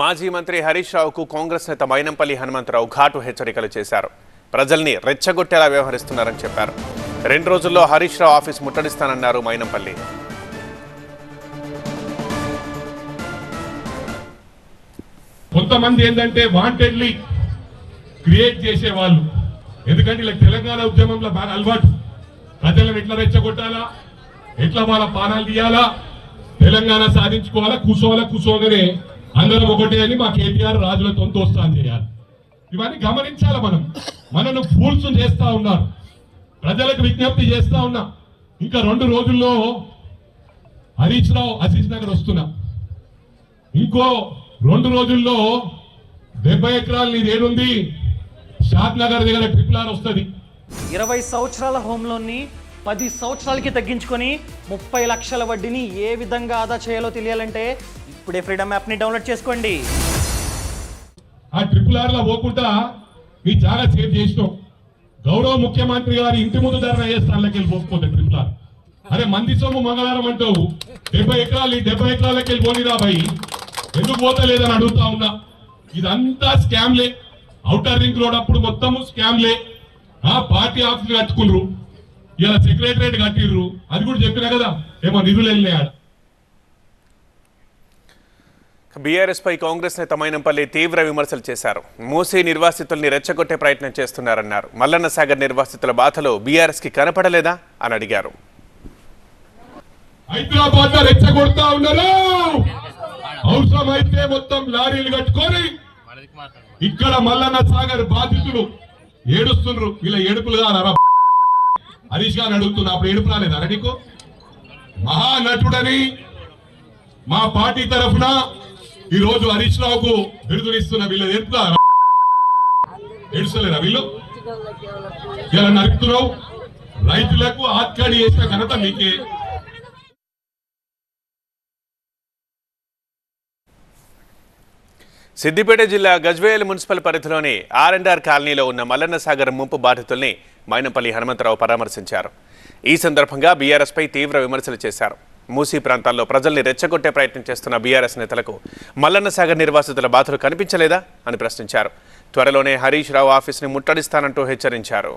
మాజీ మంత్రి హరీష్ రావుకు కాంగ్రెస్ నేత మైనంపల్లి హనుమంతరావు ఘాటు హెచ్చరికలు చేశారు. ప్రజల్ని రెచ్చగొట్టేలా వ్యవహరిస్తున్నారని చెప్పారు. రెండు రోజుల్లో హరీష్ రావు ఆఫీస్ ముట్టడిస్తానన్నారు మైనంపల్లి. కొంతమంది ఏంటంటే వాంటెడ్లీ క్రియేట్ చేసేవాళ్ళు. ఎందుకంటే ఇలా తెలంగాణ ఉద్యమంలో బాగా అలవాటు. ప్రజలను ఎట్లా రెచ్చగొట్టాలా? ఎట్లా వాళ్ళ పానాలు తీయాలా? తెలంగాణ సాధించుకోవాలా? కూర్చోవాలా? కూర్చోగానే అందరం ఒకటే అని మా కేటీఆర్ రాజులతో దోస్తాను చేయాలి. ఇవన్నీ గమనించాలి మనం. మనను ఫూల్స్ చేస్తా ఉన్నారు. ప్రజలకు విజ్ఞప్తి చేస్తా ఉన్నా. ఇంకా రెండు రోజుల్లో హరీష్ రావు అజీజ్ నగర్ వస్తున్నా. ఇంకో రెండు రోజుల్లో డెబ్బై ఎకరాలు నీది ఏడుంది. షాద్ నగర్ దగ్గర ట్రిపుల్ ఆర్ వస్తుంది. ఇరవై సంవత్సరాల హోమ్ లోన్ని పది సంవత్సరాలకి తగ్గించుకొని ముప్పై లక్షల వడ్డీని ఏ విధంగా ఆదా చేయాలో తెలియాలంటే ఇప్పుడే ఫ్రీడమ్ యాప్ని డౌన్లోడ్ చేసుకోండి. ఆ ట్రిపుల్ ఆర్లో పోకుండా మీ చాలా సేవ్ చేసినాం. గౌరవ ముఖ్యమంత్రి గారి ఇంటి ముందు ధరణ ఏ స్థానాలకు వెళ్ళి ట్రిపుల్ ఆర్. అరే మంది సొమ్ము మంగళవారం అంటావు. డెబ్బై ఎకరాలు డెబ్బై ఎకరాలకి వెళ్ళి పోనీరా భయ్. ఎందుకు పోతలేదని అడుగుతా ఉన్నా. ఇదంతా స్కామ్లే. అవుటర్ రింగ్ రోడ్ అప్పుడు మొత్తము స్కామ్లే. ఆ పార్టీ ఆఫీస్ కట్టుకున్నారు ఇలా సెక్రటరేట్ కట్టిర్రు. అది కూడా చెప్పినా కదా ఏమో నిధులు వెళ్ళినాయి బీఆర్ఎస్పై కాంగ్రెస్ నేత మైనంపల్లి తీవ్ర విమర్శలు చేశారు. మూసీ నిర్వాసితుల్ని రెచ్చగొట్టే ప్రయత్నం చేస్తున్నారన్నారు. మల్లన్న సాగర్ నిర్వాసితుల బాధలో బీఆర్ఎస్కి కనపడలేదా అని అడిగారు. హైదరాబాద్ రెచ్చగొడతా ఉన్నారు. అవసరమైతే మొత్తం లారీలు కట్టుకొని ఇక్కడ మల్లన్న సాగర్ బాధితులు ఏడుస్తున్నారు ఇలా ఏడుపులు కారా హరీష్ గారు అడుగుతున్నా అప్పుడు ఏడుపు రాలేదా నీకు? మహానటుడని మా పార్టీ తరఫున ఈ రోజు హరీష్ రావుకు విడుదలిస్తున్న వీళ్ళు ఏడుపులా ఏడుస్తలేరా వీళ్ళు? ఇలా నరుకుతున్నావు. రైతులకు ఆత్కాడి చేసిన ఘనత మీకే. సిద్దిపేట జిల్లా గజ్వేల్ మున్సిపల్ పరిధిలోని ఆర్ఎండ్ఆర్ కాలనీలో ఉన్న మల్లన్న సాగర్ ముంపు బాధితుల్ని మైనపల్లి హనుమంతరావు పరామర్శించారు. ఈ సందర్భంగా బీఆర్ఎస్పై తీవ్ర విమర్శలు చేశారు. మూసీ ప్రాంతాల్లో ప్రజల్ని రెచ్చగొట్టే ప్రయత్నం చేస్తున్న బీఆర్ఎస్ నేతలకు మల్లన్నసాగర్ నిర్వాసితుల బాధలు కనిపించలేదా అని ప్రశ్నించారు. త్వరలోనే హరీష్ రావు ఆఫీస్ని ముట్టడిస్తానంటూ హెచ్చరించారు.